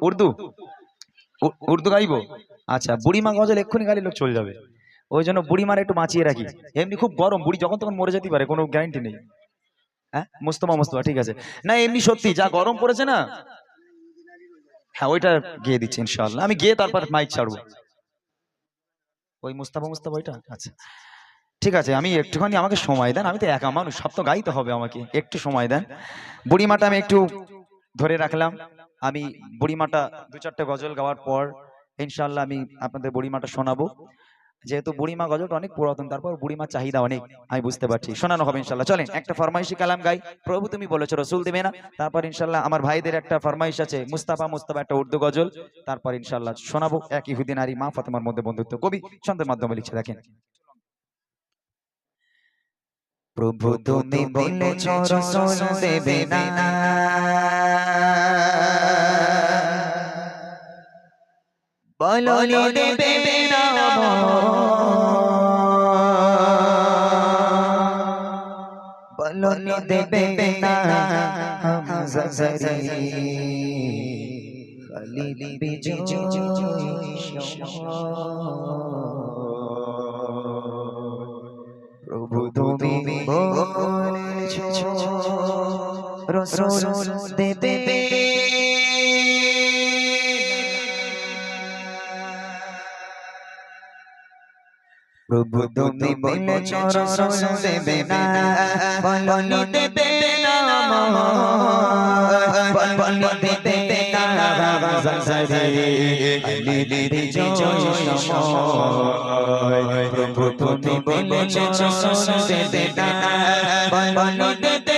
উর্দু? উর্দু। গাইবো? আচ্ছা বুড়িমা গজল এক্ষুনি গালি লোক চলে যাবে। ওই জন্য বুড়িমার একটু বাঁচিয়ে রাখি। এমনি খুব গরম বুড়ি যখন তখন মরে যেতে পারে কোনো গ্যারান্টি নেই। হ্যাঁ? মুস্তফা মুস্তফা ঠিক আছে। না এমনি সত্যি যা গরম পড়েছে না হ্যাঁ ওইটা গিয়ে দিচ্ছি ইনশাআল্লাহ। আমি গিয়ে তারপর মাইক ছাড়বো। ওই মুস্তাফা মুস্তাফা ওইটা? আচ্ছা। ঠিক আছে আমি একটুখানি আমাকে সময় দেন আমি তো একা মানুষ সব তো গাইতে হবে আমাকে। একটু সময় দেন। বুড়িমাটা আমি একটু ধরে রাখলাম। আমি বুড়িমাটা দু চারটে গজল গাওয়ার পর ইনশাল্লাহ আমি আপনাদের বুড়িমাটা শোনাবো। যেহেতু বুড়িমা গজলটা অনেক পুরাতন তারপর বুড়িমার চাহিদা অনেক আমি বুঝতে পারছি। শোনানো হবে ইনশাল্লাহ চলেন একটা ফরমাইশি কালাম গাই। প্রভু তুমি বলেছ রসুল দেবে না। তারপর ইনশাল্লাহ আমার ভাইদের একটা ফরমাইশ আছে মুস্তাফা মুস্তাফা একটা উর্দু গজল। তারপর ইনশাল্লাহ শোনাবো এক ইহুদি নারী মা ফাতেমার মধ্যে বন্ধুত্ব। কবি ছন্দের মাধ্যমে লিখছে দেখেন। প্রভু তুমি বলেছ রসুল দেবে না। বলনি দেবে বলনি দেবে খালিদ বিজয় প্রভু তুমি বলেছ রসুল দেবে প্রভু তুমি বলেছ চরণ দেবে না। বলনি দেবে না বলনি দেবে না। প্রভু তুমি বলেছ চরণ দেবে না। বলনি দেবে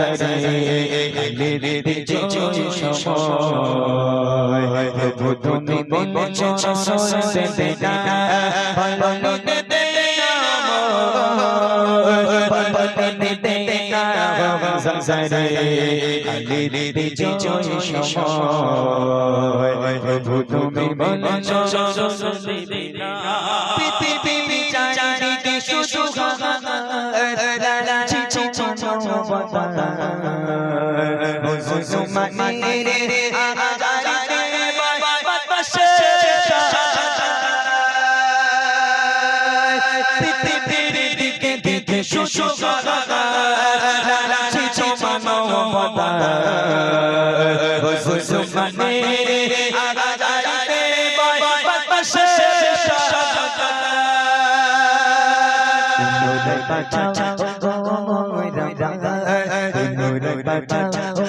সংসারে লে লে রে জো সময় প্রভু তুমি বলেছ দেবে না বন্দে তে বন্দে তে কারা সংসারে লে লে রে জো সময় প্রভু তুমি বলেছ দেবে না পৃথিবী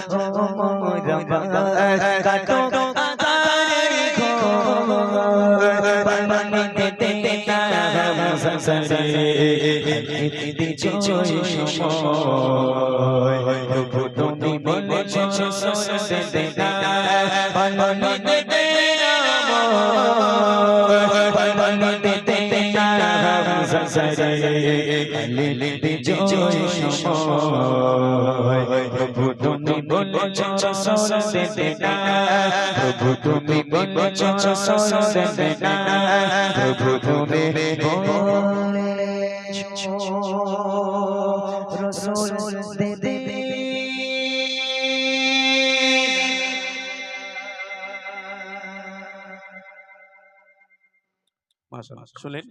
চারিদিকে শুধু প্রভু তুমি বলেছ দেবে না বলনি দেবে বলনি দেবে না প্রভু তুমি বলেছ দেবে না প্রভু তুমি বলেছ দেবে না প্রভু তুমি বলেছ রসুল দেবে শুনলেন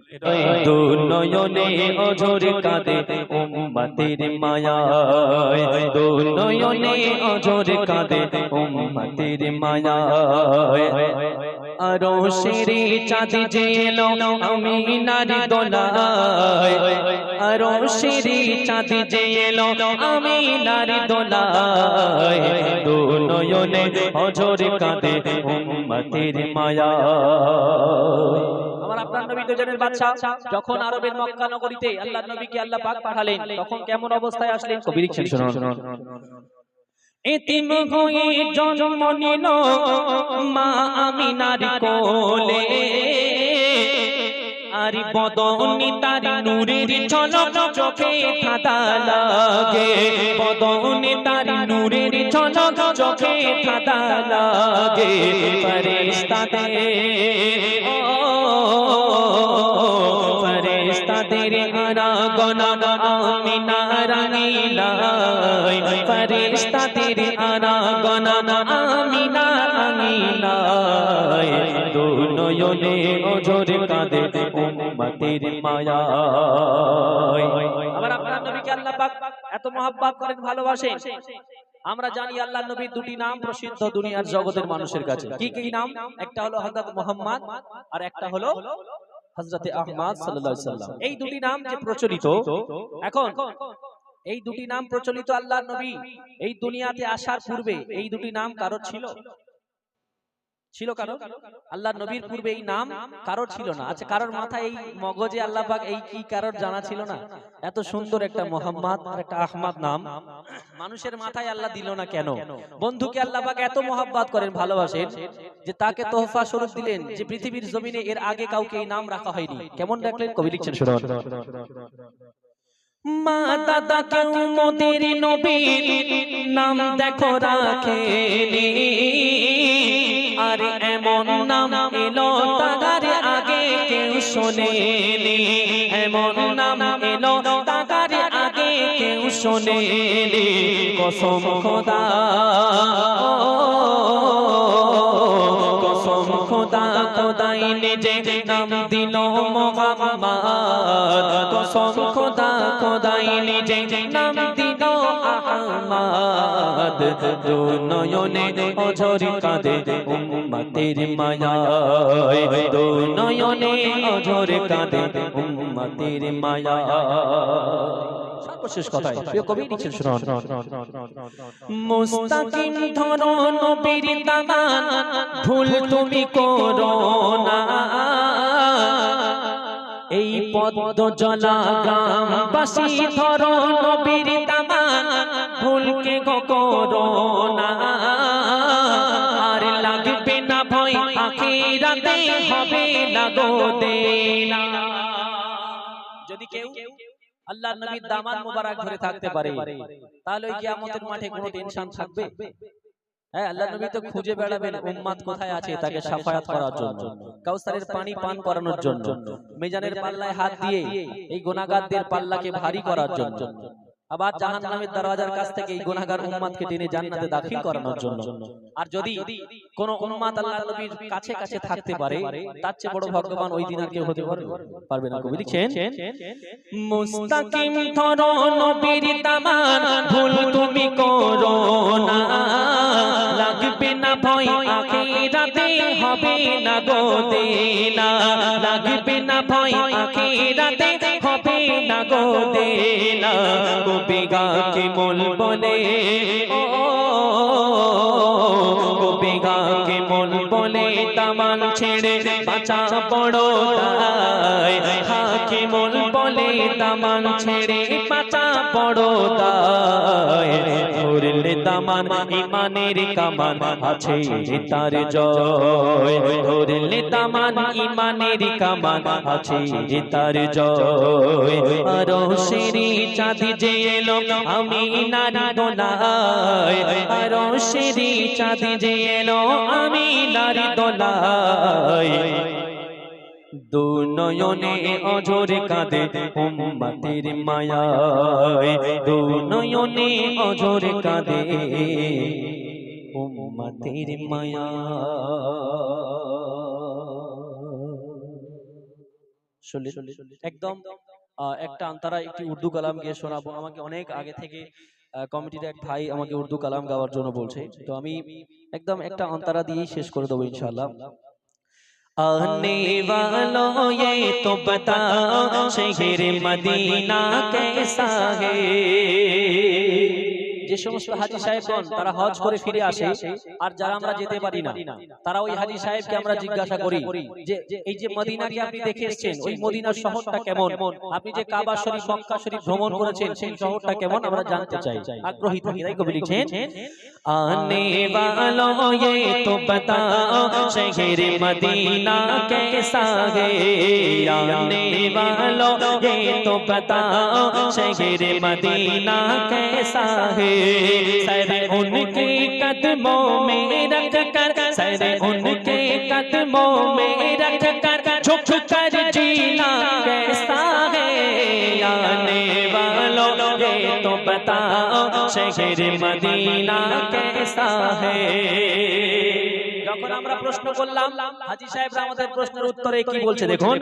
দু নয়নে অঝর কাঁদে উম্মতের মায়ায় দু নয়নে কাঁদে উম্মতের মায়ায়। আরও শিরি চাঁদ যে এলো আমি নারী দোলায়। আরও শিরি চাঁদ যে এলো আমি নারী দোলায়। দু নয়নে অঝর কাঁদে উম্মতের মায়ায় আমার আপনার নবী দুজনের বাচ্চা যখন আরবের মক্কা নগরীতে আল্লাহ নবীকে আল্লাহ পাক পাঠালেন তখন কেমন অবস্থায় আসলেন? কবি লিখছেন শুনুন। এতিম হয়ে জন্ম নিল মা আমিনার কোলে। আর বদনি তার নূরের ঝলক চোখে ধাঁধা লাগে। বদনি তার নূরের ঝলক চোখে ধাঁধা লাগে। ফেরেশতাদের নয়নে অঝর কাঁদে উম্মতের মায়ায় আবার আপনার নবীকে আল্লাহ পাক এত মহাব্বত করেন, ভালোবাসেন। আমরা জানি আল্লাহ নবীর দুটি নাম প্রসিদ্ধ দুনিয়ার জগতের মানুষের কাছে। কি কি নাম? একটা হলো হযরত মুহাম্মদ আর একটা হলো হযরতে আহমদ সাল্লাল্লাহু আলাইহি সাল্লাম এই দুটি নাম যে প্রচলিত এখন এই দুটি নাম প্রচলিত আল্লাহর নবী এই দুনিয়াতে আসার পূর্বে এই দুটি নাম কারোর ছিল? ছিল কারও আল্লাহ নবীর পূর্বে এই নাম কারোর ছিল না। আচ্ছা কারোর মাথায় এই মগজে আল্লাহ পাক এই কি কারোর জানা ছিল না? এত সুন্দর একটা মোহাম্মদ আর একটা আহমদ নাম। মানুষের মাথায় আল্লাহ দিল না কেন? বন্ধুকে আল্লাহ পাক এত মহাব্বত করেন ভালোবাসেন যে তাকে তোহফা স্বরূপ দিলেন যে পৃথিবীর জমিনে এর আগে কাউকে এই নাম রাখা হয়নি। কেমন রাখলেন কবি লিখছেন? শুনুন মা দাদা কেউ মোদের নবীর নাম দেখো রাখেনি আর এমন নাম এলো তাগার আগে কেউ শোনেনি। এমন নাম এলো তাগার আগে কেউ শোনেনি। কসম খোদা। খোদা, খোদাই নিজে নাম দিল মোহাম্মদ। কসম খোদা, খোদাই নিজে নাম দিল আহমদ। দু নয়নে অঝর কাঁদে উম্মতের মায়ায় দু নয়নে অঝর কাঁদে উম্মতের মায়ায় সর্বশেষ কথায় প্রিয় কবি লিখছেন শুনুন মুস্তাকিম ধরো নবীর দামান ভুল তুমি করো না। এই পদ্ম জলা গ্রামবাসী ধরো নবীর দামান ভুলকে করো না। আর লাগবে না ভয় আখিরাতে হবে না গো দেনা। যদি কেউ আল্লাহর নবীর দামান মোবারক ধরে থাকতে পারে। তাহলে ওই কিয়ামতের মাঠে কোনো টেনশন থাকবে। হ্যাঁ আল্লাহ নবী তো খুঁজে বেড়াবেন উম্মাদ কোথায় আছে তাকে সাফায়াত করার জন্য। কাউসারের পানি পান করানোর জন্য। মেজানের পাল্লায় হাত দিয়ে এই গোনাগারদের পাল্লাকে ভারী করার জন্য। আবার জাহান্নামের দরওয়াজার কাছ থেকে এই গুনাহগার উম্মাদকে টেনে জান্নাতে দাখিল করানোর জন্য। আর যদি কোন উম্মাদ আল্লাহর নবীর কাছে কাছে থাকতে পারে তার চেয়ে বড় ভগবান ওই দিন আর কেউ হতে পারবে পারবে না কবি। লিখছেন মুস্তাকিম ধরো নবীর দামান ভুল তুমি করো না। লাগবে না ভয় আখিরাতে। হবে না গো দেনা। লাগবে না ভয় আখিরাতে, হবে না গো দেনা গোবিগা গাকে মন বলে ও গোবিগা গাকে মোল বলে দামান ছেড়ে বাঁচা দায় হাকে মোল বলে দামান ছেড়ে বাঁচা দায় ধরলে দামান ইমানের কামান আছে তার জয়। ধরলে দামান ইমানের কামান আছে তার জয়। আরও সেরি চাঁদি যে এলো, আমি নারী দোলায় আরও চাঁদি যে এলো, আমি দোলায়। দু নয়নে অঝরে কাঁদে কাঁদে মায়া একদম একটা আন্তারা একটি উর্দু কালাম গিয়ে শোনাবো। আমাকে অনেক আগে থেকে কমিটির এক ভাই আমাকে উর্দু কালাম গাওয়ার জন্য বলছে। তো আমি একদম একটা অন্তরা দিয়েই শেষ করে দেবো ইনশাল্লাহ آنے والوں یہ تو بتا شہر مدینہ کیسا ہے যে সমস্ত হাজি সাহেবগণ তারা হজ করে ফিরে আসে আর যারা আমরা যেতে পারি না তারা ওই হাজি সাহেবকে আমরা জিজ্ঞাসা করি যে এই যে মদিনাকে আপনি দেখে এসেছেন ওই মদিনার শহরটা কেমন আপনি যে কাবা শরীফ মক্কা শরীফ ভ্রমণ করেছেন সেই শহরটা কেমন আমরা জানতে চাই আগ্রহী থাকি তাই কবি লিখছেন आने वालों ये तो बताओ शहर मदीना कैसा है आने वालों ये तो बताओ शहर मदीना कैसा है सर उनके कदमों में रख कर, सर उनके कदमों में रख कर, झुक कर जीना कैसा है? आने वालों, ये तो बताओ, शहर मदीना कैसा है? যখন আমরা প্রশ্ন করলাম হাজি সাহেবরা আমাদের প্রশ্নের উত্তরে কি বলছে দেখুন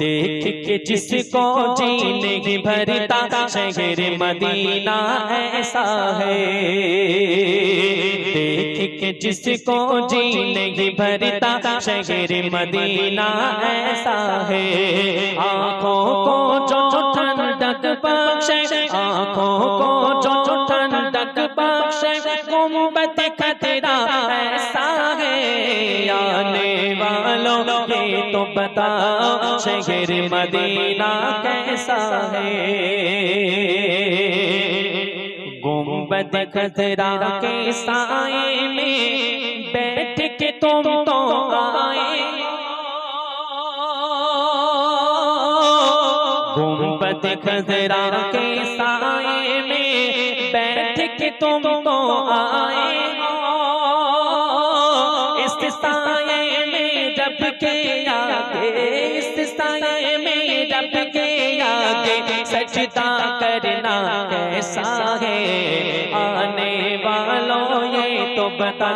देख के जिसको जीने की भरता शहर मदीना ऐसा है देख के जिसको जीने की भरता शहर मदीना ऐसा है आंखों को जो ठंडक बख्शे आंखों को जो बख्शे गुंबद खतरा ऐसा है। आने वालों ये तो बताओ शहर मदीना कैसा है। गुंबद खतरा के साए में बैठ के तुम तो आए। गुंबद खतरा के साए के तुम तो आए इस साए में जब के आगे इस साए में जब के आगे सचिता करना कैसा है? आने वालों ये तो बता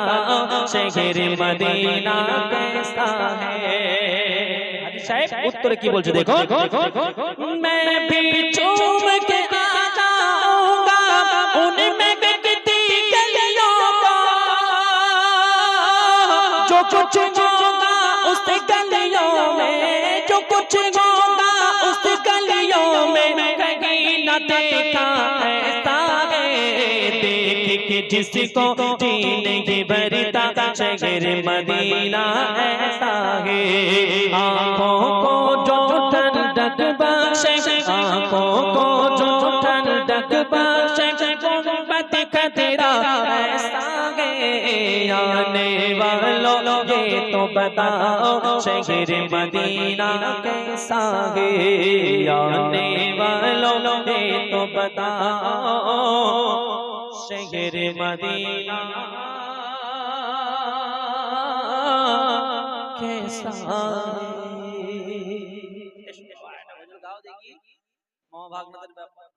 शहर मदीना कैसा है? साहेब उत्तर की बोलते देखो। मैं भी चूम के कुछ होगा उस में, जो कुछ उस में न देख के जिसको जीने की भरता शहर मदीना ऐसा है आँखों को जो ठंडक बख्शे, आँखों को जो ठंडक बख्शे आने वालों ये तो बताओ शहर मदीना कैसा है आने वालों ये तो बताओ शहर मदीना कैसा है গাও দেখি মহাভাগনাদের ব্যাপার